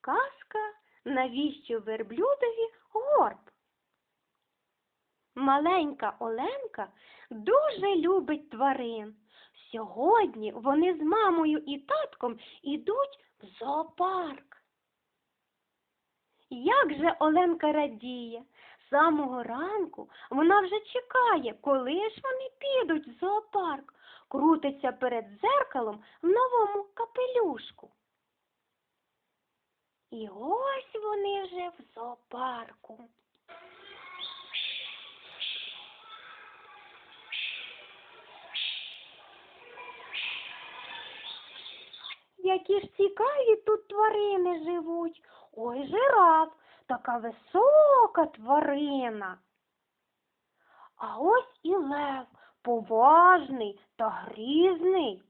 Казка, навіщо верблюдові горб? Маленька Оленка дуже любить тварин. Сьогодні вони з мамою і татком ідуть в зоопарк. Як же Оленка радіє, самого ранку вона вже чекає, коли ж вони підуть в зоопарк, крутиться перед дзеркалом в новому капелюшку. І ось вони вже в зоопарку. Які ж цікаві тут тварини живуть. Ой, жираф, така висока тварина. А ось і лев, поважний та грізний.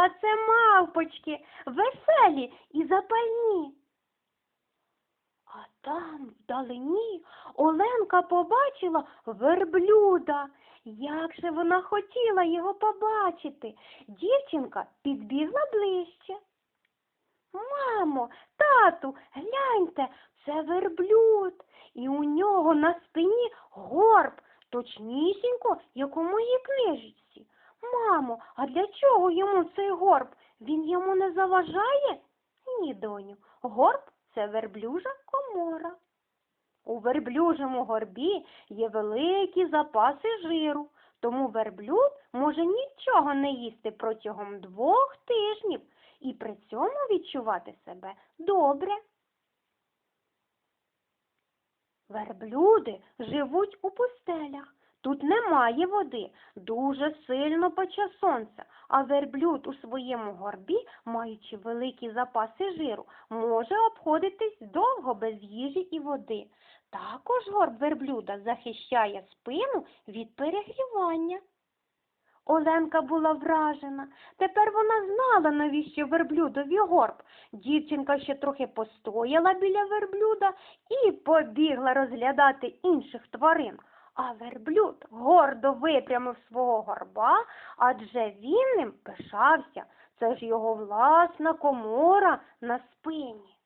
А це мавпочки, веселі і запальні. А там вдалині Оленка побачила верблюда. Як же вона хотіла його побачити. Дівчинка підбігла ближче. Мамо, тату, гляньте, це верблюд, і у нього на спині горб, точнісінько, як у моїй книжечці. Мамо, а для чого йому цей горб? Він йому не заважає? Ні, доню, горб це верблюжа комора. У верблюжому горбі є великі запаси жиру, тому верблюд може нічого не їсти протягом двох тижнів і при цьому відчувати себе добре. Верблюди живуть у пустелях. Немає води, дуже сильно пече сонце, а верблюд у своєму горбі, маючи великі запаси жиру, може обходитись довго без їжі і води. Також горб верблюда захищає спину від перегрівання. Оленка була вражена. Тепер вона знала, навіщо верблюдові горб. Дівчинка ще трохи постояла біля верблюда і побігла розглядати інших тварин. А верблюд гордо випрямив свого горба, адже він ним пишався. Це ж його власна комора на спині.